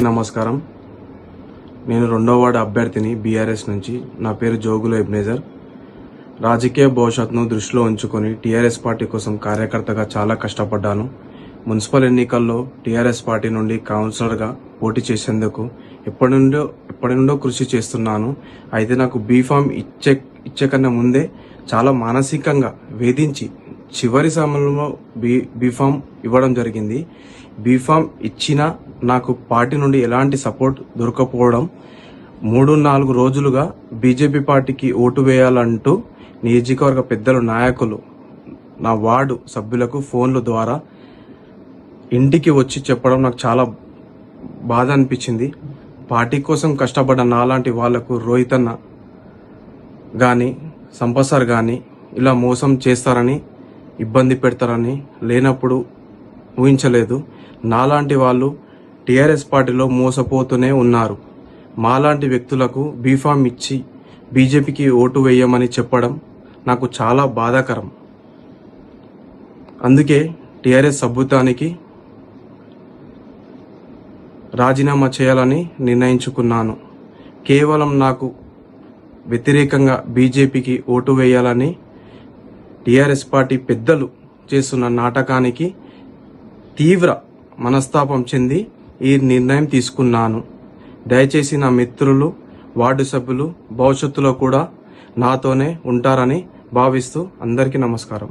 నమస్కారం. నేను రెండో వార్డు అభ్యర్థిని బీఆర్ఎస్ నుంచి. నా పేరు జోగుల ఎబ్నేజర్. రాజకీయ భవిష్యత్తును దృష్టిలో ఉంచుకొని టీఆర్ఎస్ పార్టీ కోసం కార్యకర్తగా చాలా కష్టపడ్డాను. మున్సిపల్ ఎన్నికల్లో టీఆర్ఎస్ పార్టీ నుండి కౌన్సిలర్గా పోటీ చేసేందుకు ఎప్పటి నుండో ఎప్పటి నుండో కృషి చేస్తున్నాను. అయితే నాకు బీఫామ్ ఇచ్చే ఇచ్చే కన్నా ముందే చాలా మానసికంగా వేధించి చివరి సమయంలో బీ బీఫామ్ ఇవ్వడం జరిగింది. బీఫామ్ ఇచ్చిన నాకు పార్టీ నుండి ఎలాంటి సపోర్ట్ దొరకపోవడం మూడు నాలుగు రోజులుగా బీజేపీ పార్టీకి ఓటు వేయాలంటూ నియోజకవర్గ పెద్దలు నాయకులు నా వార్డు సభ్యులకు ఫోన్ల ద్వారా ఇంటికి వచ్చి చెప్పడం నాకు చాలా బాధ అనిపించింది. పార్టీ కోసం కష్టపడ్డ నాలాంటి వాళ్ళకు రోహిత్ అన్న కానీ సంపసార్ కానీ ఇలా మోసం చేస్తారని ఇబ్బంది పెడతారని లేనప్పుడు ఊహించలేదు. నాలాంటి వాళ్ళు టీఆర్ఎస్ పార్టీలో మోసపోతూనే ఉన్నారు. మాలాంటి వ్యక్తులకు బీఫామ్ ఇచ్చి బీజేపీకి ఓటు వేయమని చెప్పడం నాకు చాలా బాధాకరం. అందుకే టీఆర్ఎస్ సభ్యత్వానికి రాజీనామా చేయాలని నిర్ణయించుకున్నాను. కేవలం నాకు వ్యతిరేకంగా బీజేపీకి ఓటు వేయాలని టీఆర్ఎస్ పార్టీ పెద్దలు చేస్తున్న నాటకానికి తీవ్ర మనస్తాపం చెంది ఈ నిర్ణయం తీసుకున్నాను. దయచేసి నా మిత్రులు వార్డు సభ్యులు భవిష్యత్తులో కూడా నాతోనే ఉంటారని భావిస్తూ అందరికీ నమస్కారం.